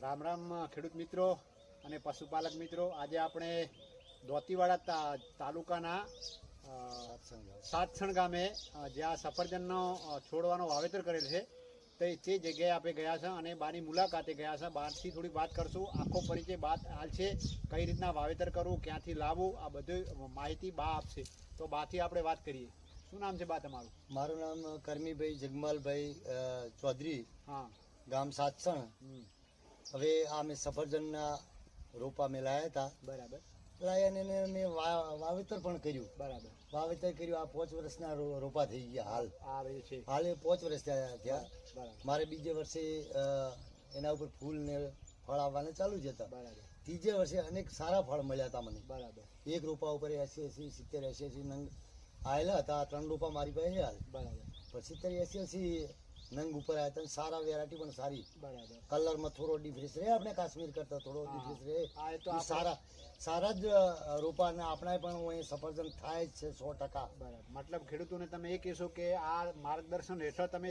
રામ રામ ખેડૂત મિત્રો અને પશુપાલક મિત્રો. આજે આપણે દોતીવાડા તા- તાલુકાના સાતસણ ગામે જ્યાં સફરજનનો છોડવાનો વાવેતર કરેલ છે. તે તે જગ્યાએ આપણે ગયા છે અને બાની મુલાકાતે ગયા છે. બહારથી થોડી વાત કરશું. આખો પરિચય બાદ હાલ છે. કઈ રીતના વાવેતર કરવું ક્યાંથી લાવવું આ બધી માહિતી બા આપશે. તો બાથી આપણે વાત કરીએ. શું નામ છે બા તમારું? મારું નામ કરમીભાઈ જગમાલભાઈ ચૌધરી. હા. ગામ સાતસણ. હવે આ મેં સફરજનના રોપા મેં લાયા હતા. બરાબર. લાયા ને એને મેં વાવેતર પણ કર્યું. બરાબર. વાવેતર કર્યું. આ પાંચ વર્ષના રોપા થઈ ગયા હાલ. હાલ એ પાંચ વર્ષ થયા થયા મારે બીજે વર્ષે એના ઉપર ફૂલ ને ફળ આવવાના ચાલુ જ હતા. બરાબર. ત્રીજે વર્ષે અનેક સારા ફળ મળ્યા હતા મને. બરાબર. એક રોપા ઉપર એસી એસી સિત્તેર એસી એસી નંગ આવેલા હતા. ત્રણ રોપા મારી પાસે હાલ. બરાબર. પણ સિત્તેર એસી એસી નંગ ઉપર આવ્યા હતા સારા વેરાયટી પણ સારી. બરાબર. કલરમાં થોડો ડિફરન્સ રહે આપણે કાશ્મીર કરતા થોડો. ડિફરન્સ રહે. સારા. સારા જ અ, રોપા આપણા પણ અહીં સફરજન થાય જ છે સો ટકા. મતલબ ખેડૂતોને તમે એ કહેશો કે આ માર્ગદર્શન હેઠળ તમે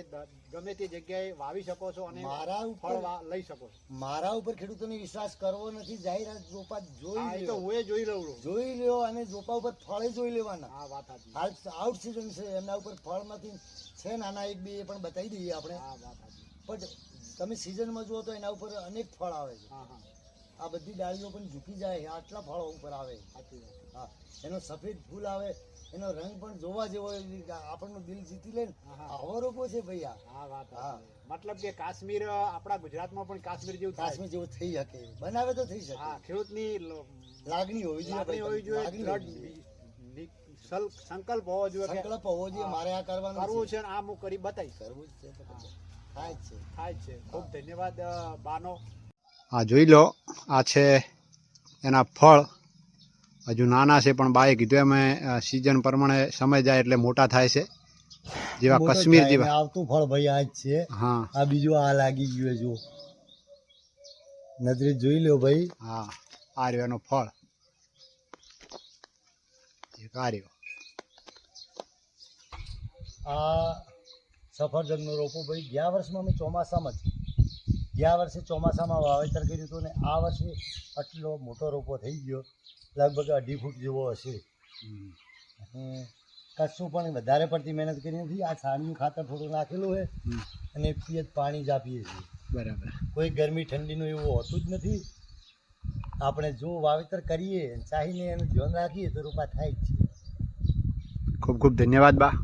ગમે તે જગ્યાએ વાવી શકો છો અને મારા ઉપર લઈ શકો છો. મારા ઉપર ખેડૂતોને વિશ્વાસ કરવો નથી જાહેરાત રોપા જોઈ તો હું જોઈ લઉં જોઈ લ્યો અને રોપા ઉપર ફળે જોઈ લેવાના. હા વાત સાચી. આઉટ સિઝન છે એમના ઉપર ફળ નથી છે નાના એક બે એ પણ બતાવી દઈએ આપણે. હા વાત સાચી. પણ તમે સિઝનમાં જુઓ તો એના ઉપર અનેક ફળ આવે છે. હા હા. આ બધી ડાળીઓ પણ ઝૂકી જાય આટલા ફળો ઉપર આવે. હા એનો સફેદ ફૂલ આવે એનો રંગ પણ જોવા જેવો આપણનું દિલ જીતી લે. આવો રોગો છે ભાઈ હા વાત હા. મતલબ કે કાશ્મીર આપણા ગુજરાતમાં પણ કાશ્મીર જેવું કાશ્મીર જેવું થઈ શકે બનાવે તો થઈ શકે. હા ખેડૂતની લાગણી હોવી જોઈએ હોવી જોઈએ સંકલ્પ હોવો જોઈએ સંકલ્પ હોવો જોઈએ મારે આ કરવાનું કરવું છે. આ હું કરી બતાવીશ. કરવું જ છે થાય છે. થાય છે. ખૂબ ધન્યવાદ બાનો. આ જોઈ લો આ છે એના ફળ. હજુ નાના છે પણ બાએ કીધું અમે સિઝન પ્રમાણે સમય જાય એટલે મોટા થાય છે. જેવા કશ્મીર કાશ્મીર જેવા. આવતું ફળ ભાઈ આ જ છે. હા. આ બીજું આ લાગી ગયું જો નજરે જોઈ લો ભાઈ. હા આ રહ્યો એનો ફળ. એક આ રહ્યો. આ સફરજનનો રોપો ભાઈ ગયા વર્ષમાં અમે ચોમાસામાં જ ગયા વર્ષે ચોમાસામાં વાવેતર કર્યું હતું ને આ વર્ષે આટલો મોટો રોપો થઈ ગયો. લગભગ અઢી ફૂટ જેવો હશે. અને કશું પણ વધારે પડતી મહેનત કરી નથી. આ છાણિયું ખાતર થોડું નાખેલું હોય અને પીએ જ પાણી જ આપીએ છીએ. બરાબર. કોઈ ગરમી ઠંડીનું એવું હોતું જ નથી. આપણે જો વાવેતર કરીએ ચાહીને એનું ધ્યાન રાખીએ તો રોપા થાય જ છે. ખૂબ ખૂબ ધન્યવાદ બા.